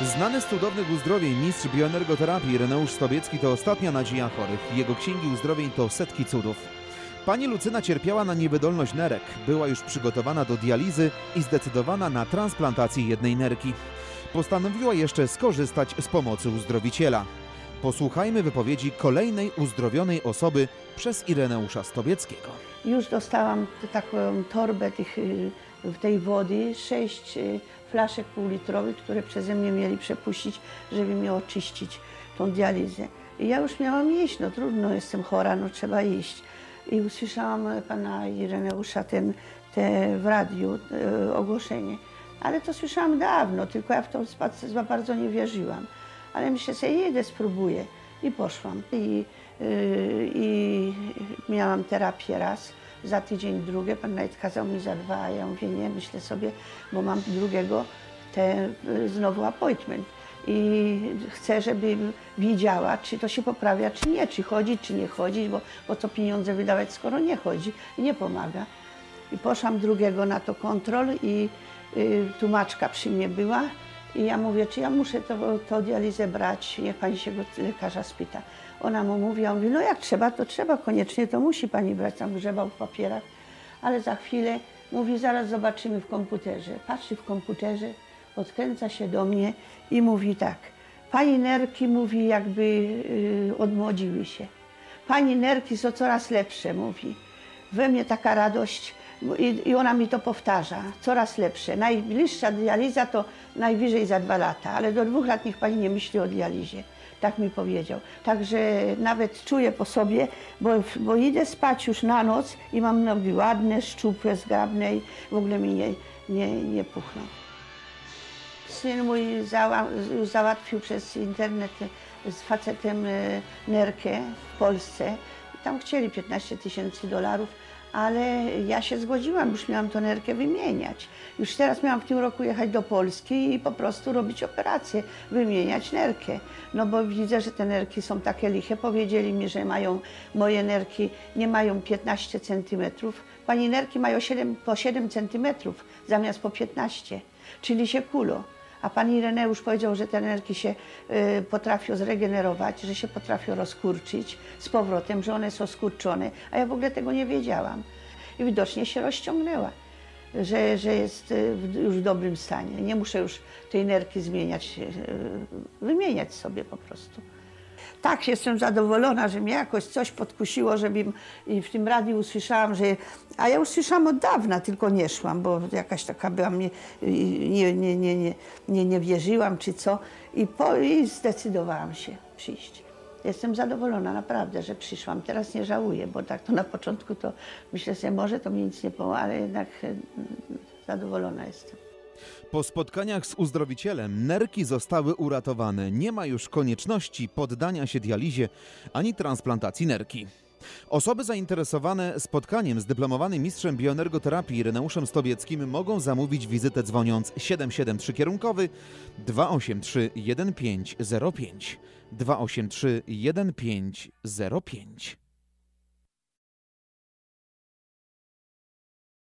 Znany z cudownych uzdrowień mistrz bioenergoterapii Reneusz Stobiecki to ostatnia nadzieja chorych. Jego księgi uzdrowień to setki cudów. Pani Lucyna cierpiała na niewydolność nerek, była już przygotowana do dializy i zdecydowana na transplantację jednej nerki. Postanowiła jeszcze skorzystać z pomocy uzdrowiciela. Posłuchajmy wypowiedzi kolejnej uzdrowionej osoby przez Ireneusza Stobieckiego. Już dostałam taką torbę tych, y, tej wody, sześć y, flaszek półlitrowych, które przeze mnie mieli przepuścić, żeby mi oczyścić tą dializę. I ja już miałam iść, no trudno, jestem chora, no trzeba iść. I usłyszałam e, pana Ireneusza ten, te w radiu e, ogłoszenie. Ale to słyszałam dawno, tylko ja w to za- bardzo nie wierzyłam. Ale myślę sobie, jedę, spróbuję. I poszłam. I, yy, I miałam terapię raz, za tydzień drugie. Pan nawet kazał mi za dwa, a ja mówię, nie, myślę sobie, bo mam drugiego te, y, znowu appointment. I chcę, żeby wiedziała, czy to się poprawia, czy nie, czy chodzić, czy nie chodzić, bo, bo co pieniądze wydawać, skoro nie chodzi i nie pomaga. I poszłam drugiego na to kontrol i y, tłumaczka przy mnie była i ja mówię, czy ja muszę to, to dializę brać, niech pani się go lekarza spyta. Ona mu mówi, a on mówi, no jak trzeba, to trzeba, koniecznie to musi pani brać, tam grzebał w papierach. Ale za chwilę mówi, zaraz zobaczymy w komputerze. Patrzy w komputerze, odkręca się do mnie i mówi tak, pani nerki mówi, jakby y, odmłodziły się. Pani nerki są coraz lepsze, mówi. We mnie taka radość i, i ona mi to powtarza, coraz lepsze. Najbliższa dializa to najwyżej za dwa lata, ale do dwóch lat niech pani nie myśli o dializie. Tak mi powiedział. Także nawet czuję po sobie, bo, bo idę spać już na noc i mam nogi ładne, szczupłe, zgrabne i w ogóle mi nie, nie, nie puchną. Syn mój zała, załatwił przez internet z facetem e, nerkę w Polsce. Tam chcieli 15 tysięcy dolarów, ale ja się zgodziłam, już miałam tę nerkę wymieniać. Już teraz miałam w tym roku jechać do Polski i po prostu robić operację, wymieniać nerkę. No bo widzę, że te nerki są takie liche. Powiedzieli mi, że mają, moje nerki nie mają 15 centymetrów. Pani nerki mają 7, po 7 centymetrów zamiast po 15, czyli się kulą. A pan Ireneusz powiedział, że te nerki się y, potrafią zregenerować, że się potrafią rozkurczyć z powrotem, że one są skurczone, a ja w ogóle tego nie wiedziałam. I widocznie się rozciągnęła, że, że jest y, już w dobrym stanie. Nie muszę już tej nerki zmieniać, y, wymieniać sobie po prostu. Tak, jestem zadowolona, że mnie jakoś coś podkusiło, żebym i w tym radiu usłyszałam, że. A ja usłyszałam od dawna, tylko nie szłam, bo jakaś taka byłam, nie, nie, nie, nie, nie, nie, nie wierzyłam czy co. I, po, I zdecydowałam się przyjść. Jestem zadowolona naprawdę, że przyszłam. Teraz nie żałuję, bo tak to na początku to myślę sobie, może to mi nic nie pomoże, ale jednak e, zadowolona jestem. Po spotkaniach z uzdrowicielem nerki zostały uratowane. Nie ma już konieczności poddania się dializie ani transplantacji nerki. Osoby zainteresowane spotkaniem z dyplomowanym mistrzem bioenergoterapii Reneuszem Stobieckim mogą zamówić wizytę dzwoniąc 773 kierunkowy 283 1505 283 1505